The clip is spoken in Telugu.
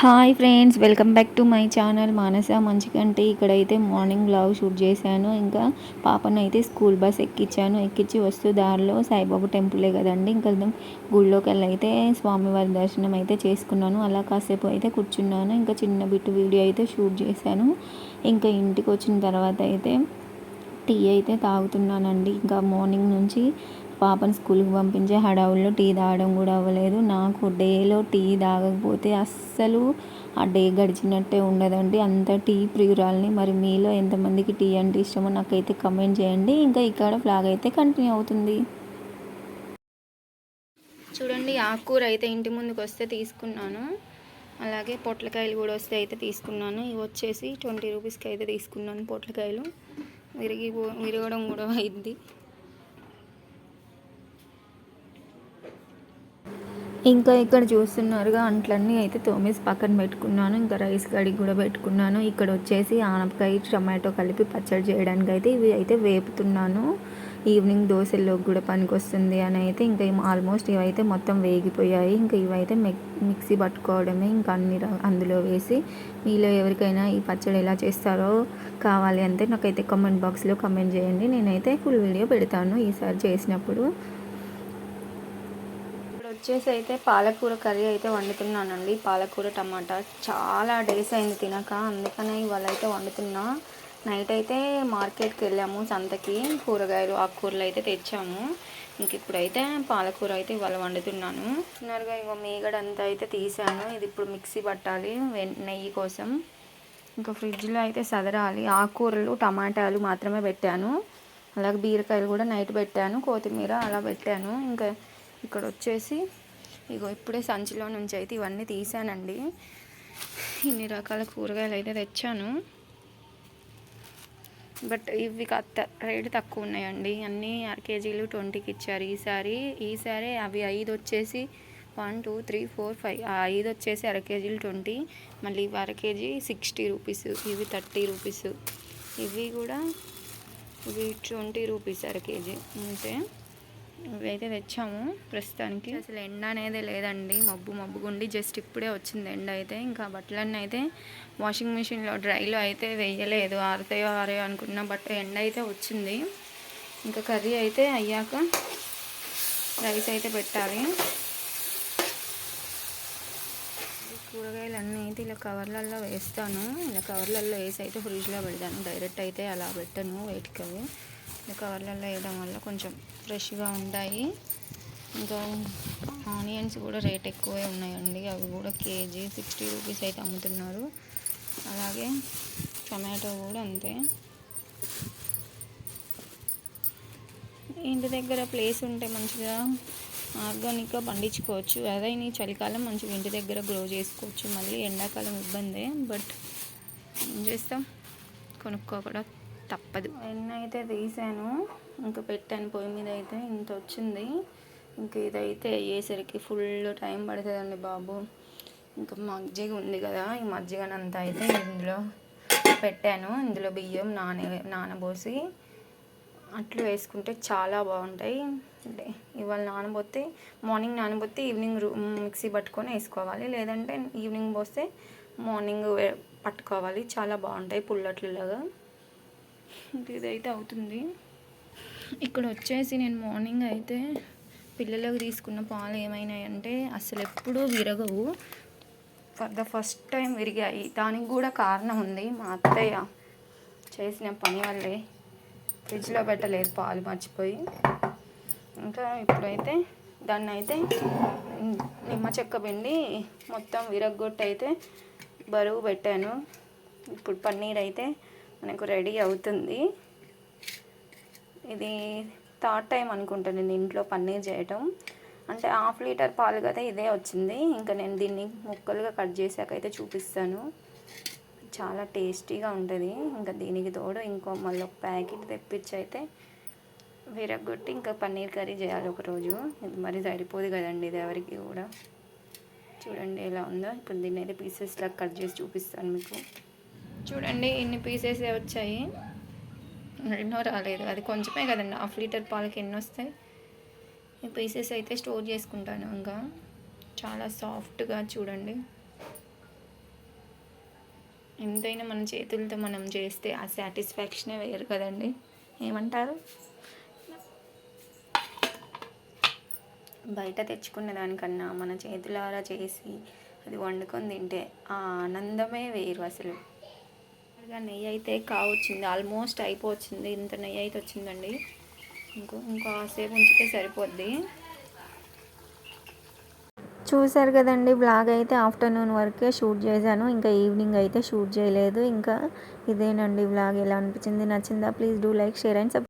Hi friends welcome back to my channel Manasa మంచిగంటే ఇక్కడైతే మార్నింగ్ బ్లాగ్ షూట్ చేశాను. ఇంకా పాపను అయితే స్కూల్ బస్ ఎక్కించాను ఎక్కించి వస్తూ దారిలో సాయిబాబు టెంపులే కదండి. ఇంకా గుళ్ళోకి వెళ్ళి అయితే స్వామివారి దర్శనం అయితే చేసుకున్నాను. అలా కాసేపు అయితే కూర్చున్నాను. ఇంకా చిన్న బిట్టు వీడియో అయితే షూట్ చేశాను. ఇంకా ఇంటికి వచ్చిన తర్వాత అయితే టీ అయితే తాగుతున్నానండి. ఇంకా మార్నింగ్ నుంచి పాపను స్కూల్కి పంపించే హడావుల్లో టీ తాగడం కూడా అవ్వలేదు. నాకు డేలో టీ తాగకపోతే అస్సలు ఆ డే గడిచినట్టే ఉండదండి. అంత టీ ప్రియురాలని మరి మీలో ఎంతమందికి టీ అంటే ఇష్టమో నాకైతే కమెంట్ చేయండి. ఇంకా ఇక్కడ ఫ్లాగ్ అయితే కంటిన్యూ అవుతుంది. చూడండి ఆకుకూర అయితే ఇంటి ముందుకు వస్తే తీసుకున్నాను. అలాగే పొట్లకాయలు కూడా వస్తే అయితే తీసుకున్నాను. ఇవి వచ్చేసి ట్వంటీ రూపీస్కి అయితే తీసుకున్నాను పొట్లకాయలు. విరిగి విరగడం కూడా అయింది. ఇంకా ఇక్కడ చూస్తున్నారుగా అంట్లన్నీ అయితే తోమేసి పక్కన పెట్టుకున్నాను. ఇంకా రైస్ కడిగి కూడా పెట్టుకున్నాను. ఇక్కడ వచ్చేసి ఆనపకాయ టమాటో కలిపి పచ్చడి చేయడానికి అయితే ఇవి అయితే వేపుతున్నాను. ఈవినింగ్ దోశల్లోకి కూడా పనికొస్తుంది అని అయితే ఇంకా ఆల్మోస్ట్ ఇవైతే మొత్తం వేగిపోయాయి. ఇంకా ఇవైతే మిక్సీ పట్టుకోవడమే ఇంకా అన్ని అందులో వేసి మీలో ఎవరికైనా ఈ పచ్చడి ఎలా చేస్తారో కావాలి అంటే నాకైతే కామెంట్ బాక్స్లో కమెంట్ చేయండి. నేనైతే ఫుల్ వీడియో పెడతాను ఈసారి చేసినప్పుడు. వచ్చేసి అయితే పాలకూర కర్రీ అయితే వండుతున్నానండి. పాలకూర టమాటా చాలా డేస్ అయింది తినక అందుకనే ఇవాళ అయితే వండుతున్నా. నైట్ అయితే మార్కెట్కి వెళ్ళాము సంతకి. కూరగాయలు ఆకుకూరలు అయితే తెచ్చాము. ఇంక ఇప్పుడైతే పాలకూర అయితే ఇవాళ వండుతున్నాను. చిన్నగా ఇంకో మేగడంతా అయితే తీసాను. ఇది ఇప్పుడు మిక్సీ పట్టాలి నెయ్యి కోసం. ఇంకా ఫ్రిడ్జ్లో అయితే సదరాలి. ఆకుకూరలు టమాటాలు మాత్రమే పెట్టాను. అలాగే బీరకాయలు కూడా నైట్ పెట్టాను. కొత్తిమీర అలా పెట్టాను. ఇంకా ఇక్కడ వచ్చేసి ఇగో ఇప్పుడే సంచిలో నుంచి అయితే ఇవన్నీ తీసానండి. ఇన్ని రకాల కూరగాయలు అయితే తెచ్చాను. బట్ ఇవి కత్త రేటు తక్కువ ఉన్నాయండి. అన్నీ అర కేజీలు ట్వంటీకి ఇచ్చారు. ఈసారి ఈసారి అవి ఐదు వచ్చేసి one two three four five. ఆ ఐదు వచ్చేసి అర కేజీలు ట్వంటీ. మళ్ళీ ఇవి అర కేజీ సిక్స్టీ రూపీస్. ఇవి థర్టీ రూపీస్. ఇవి కూడా ఇవి ట్వంటీ రూపీస్ అర కేజీ. అంతే. ఇవైతే తెచ్చాము ప్రస్తుతానికి. అసలు ఎండ అనేది లేదండి. మబ్బు మబ్బుగుండి జస్ట్ ఇప్పుడే వచ్చింది ఎండ అయితే. ఇంకా బట్టలన్నీ అయితే వాషింగ్ మిషన్లో డ్రైలో అయితే వేయలేదు. ఆరుతాయో ఆరాయో అనుకున్నా బట్ ఎండ అయితే వచ్చింది. ఇంకా కర్రీ అయితే అయ్యాక రైస్ అయితే పెట్టాలి. కూరగాయలు అన్నీ అయితే ఇలా కవర్లలో వేస్తాను. ఇలా కవర్లలో వేసి అయితే ఫ్రిడ్జ్లో పెడతాను. డైరెక్ట్ అయితే అలా పెట్టను వేటికి అవి. కవర్లలో వేయడం వల్ల కొంచెం ఫ్రెష్గా ఉంటాయి. ఇంకా ఆనియన్స్ కూడా రేట్ ఎక్కువే ఉన్నాయండి. అవి కూడా కేజీ సిక్స్టీ రూపీస్ అయితే అమ్ముతున్నారు. అలాగే టమాటో కూడా అంతే. ఇంటి దగ్గర ప్లేస్ ఉంటే మంచిగా ఆర్గానిక్గా పండించుకోవచ్చు. అదైనా చలికాలం మంచిగా ఇంటి దగ్గర గ్రో చేసుకోవచ్చు. మళ్ళీ ఎండాకాలం ఇబ్బందే బట్ ఏం చేస్తాం? కొనుక్కోకూడదు. తప్పదు. ఎన్నైతే అయితే తీసాను ఇంకా పెట్టాను పొయ్యి మీద అయితే ఇంత వచ్చింది. ఇంకా ఇదైతే అయ్యేసరికి ఫుల్ టైం పడుతుందండి బాబు. ఇంకా మజ్జిగ ఉంది కదా ఈ మజ్జిగనంతా అయితే ఇందులో పెట్టాను. ఇందులో బియ్యం నాన నానబోసి అట్లు వేసుకుంటే చాలా బాగుంటాయి. అంటే ఇవాళ నానబోతే మార్నింగ్ నానబోతే ఈవినింగ్ మిక్సీ పట్టుకొని వేసుకోవాలి. లేదంటే ఈవినింగ్ పోస్తే మార్నింగ్ పట్టుకోవాలి. చాలా బాగుంటాయి పుల్లట్లులాగా. ఇదైతే అవుతుంది. ఇక్కడ వచ్చేసి నేను మార్నింగ్ అయితే పిల్లలకు తీసుకున్న పాలు ఏమైనాయంటే అసలు ఎప్పుడూ విరగవు. ఫర్ ద ఫస్ట్ టైం విరిగాయి. దానికి కూడా కారణం ఉంది. మా అత్తయ్య చేసిన పని వల్లే ఫ్రిడ్జ్లో పెట్టలేదు పాలు మర్చిపోయి. ఇంకా ఇప్పుడైతే దాన్ని అయితే నిమ్మ చెక్క పిండి మొత్తం విరగొట్టి బరువు పెట్టాను. ఇప్పుడు పన్నీర్ అయితే మనకు రెడీ అవుతుంది. ఇది థర్డ్ టైం అనుకుంటా నేను ఇంట్లో పన్నీర్ చేయటం. అంటే హాఫ్ లీటర్ పాలు కదా ఇదే వచ్చింది. ఇంకా నేను దీన్ని ముక్కలుగా కట్ చేశాక అయితే చూపిస్తాను. చాలా టేస్టీగా ఉంటుంది. ఇంకా దీనికి తోడు ఇంకో మళ్ళీ ఒక ప్యాకెట్ తెప్పించి అయితే విరగొట్టి ఇంకా పన్నీర్ కర్రీ చేయాలి ఒకరోజు. ఇది మరి సరిపోదు కదండి ఇది ఎవరికి కూడా. చూడండి ఎలా ఉందో. ఇప్పుడు దీన్ని అయితే పీసెస్లా కట్ చేసి చూపిస్తాను మీకు. చూడండి ఇన్ని పీసెస్ వచ్చాయి. ఎన్నో రాలేదు. అది కొంచెమే కదండి. హాఫ్ లీటర్ పాలకి ఎన్ని వస్తాయి? ఈ పీసెస్ అయితే స్టోర్ చేసుకుంటాను ఇంకా. చాలా సాఫ్ట్గా చూడండి. ఎంతైనా మన చేతులతో మనం చేస్తే ఆ సాటిస్ఫాక్షనే వేరు కదండి. ఏమంటారు? బయట తెచ్చుకున్న దానికన్నా మన చేతులారా చేసి అది వండుకొని తింటే ఆ ఆనందమే వేరు అసలు. ఇక నెయ్యి అయితే కావచ్చింది ఆల్మోస్ట్ అయిపోవచ్చింది ఇంత నెయ్యి అయితే వచ్చిందండి. ఇంకో ఇంకో సేపు ఉంచితే సరిపోద్ది. చూసారు కదండి బ్లాగ్ అయితే ఆఫ్టర్నూన్ వరకే షూట్ చేశాను ఇంకా ఈవినింగ్ అయితే షూట్ చేయలేదు ఇంకా ఇదేనండి బ్లాగ్ ఎలా అనిపించింది నచ్చిందా please do like share and sub